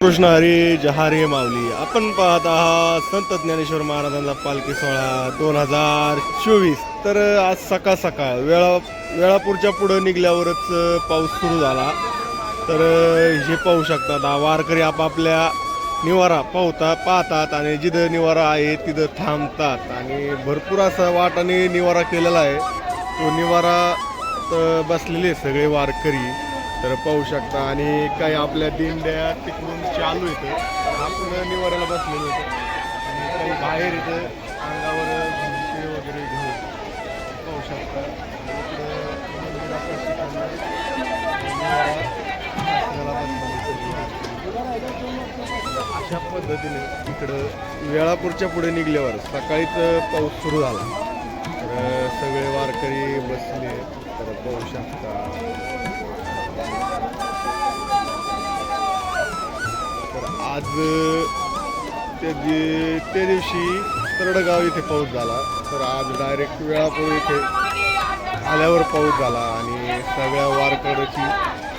कृष्ण हरी जहारी माऊली. आपण पाहत आहात संत ज्ञानेश्वर महाराजांचा पालखी सोहळा दोन हजार चोवीस. तर आज सकाळ सकाळ वेळा वेळापूरच्या पुढं निघल्यावरच पाऊस सुरू झाला. तर हे पाहू शकतात हा वारकरी आपापल्या निवारा पाहता पाहतात आणि जिथं निवारा आहे तिथं थांबतात. आणि भरपूर असा वाटाने निवारा केलेला आहे. तो निवारा बसलेले सगळे वारकरी. तर पाहू शकता. आणि काही आपल्या दिंड्या तिकडून चालू येतं आपण निवाऱ्याला बसलेलो होतो आणि काही बाहेर येतं अंगावर घुमटे वगैरे घेऊन पाहू शकता. अशा पद्धतीने इकडं वेळापूरच्या पुढे निघल्यावर सकाळीच पाऊस सुरू झाला. तर सगळे वारकरी बसले. तर पाहू शकता. तर आज त्या दि त्या दिवशी तरडगाव इथे पाऊस झाला. तर आज डायरेक्ट वेळापूर इथे आल्यावर पाऊस झाला आणि सगळ्या वारकऱ्याची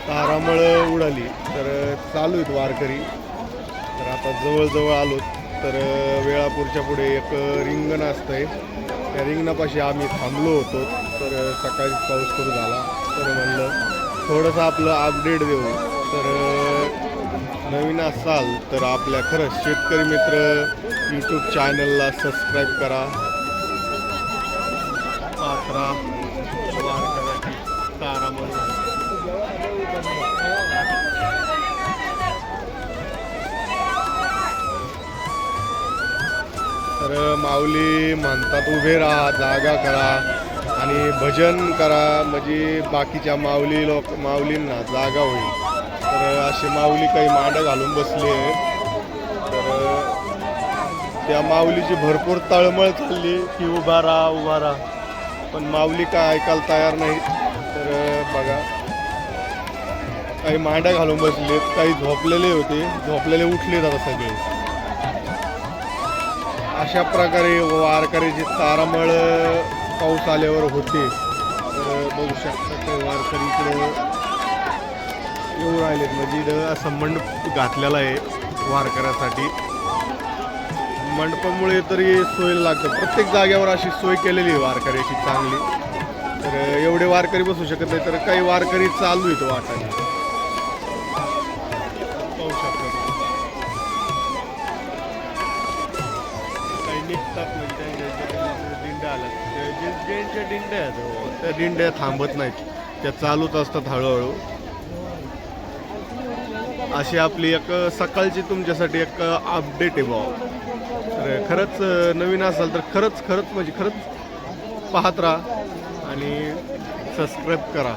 तारामळ उडाली. तर चालू आहेत वारकरी. तर आता जवळजवळ आलो तर वेळापूरच्या पुढे एक रिंगण असतं आहे. त्या रिंगणापाशी आम्ही थांबलो होतो. तर सकाळी पाऊस सुरू झाला. तर म्हणलं थोडंसं आपलं अपडेट देऊ. तर नवीन असाल तर आपल्या खरंच शेतकरी मित्र यूट्यूब चॅनलला सबस्क्राईब करा. पात्रा तर माऊली म्हणतात उभे राहा जागा करा. आणि भजन करा म्हणजे बाकीच्या माऊली लोक माऊलींना जागा होईल. तर असे माऊली काही मांडं घालून बसले तर त्या माऊलीची भरपूर तळमळ चालली की उभा राहा उभा राहा. पण माऊली काय ऐकायला तयार नाही तर बघा. काही मांड्या घालून बसलेत काही झोपलेले होते. झोपलेले उठले आता सगळे. अशा प्रकारे वारकऱ्याची तारामळ पाऊस आल्यावर होते. तर बघू शकता काही वारकरी इकडे येऊ राहिलेत. म्हणजे इथं असं मंडप घातलेला आहे वारकऱ्यासाठी. मंडपामुळे तरी सोय लागतं. प्रत्येक जागेवर अशी सोय केलेली आहे वारकऱ्याची चांगली. तर एवढे वारकरी बसू शकत नाही. तर काही वारकरी चालू आहेत वाटाने ज्यांच्या दिंड्या आहेत हो, त्या दिंड्या थांबत नाहीत. त्या चालूच असतात हळूहळू. अशी आपली एक सकाळची तुमच्यासाठी एक अपडेट आहे भाऊ तर खरंच नवीन असाल तर खरंच खरंच म्हणजे खरंच पाहत राहा आणि सबस्क्राईब करा.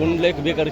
तोंड लय बेकार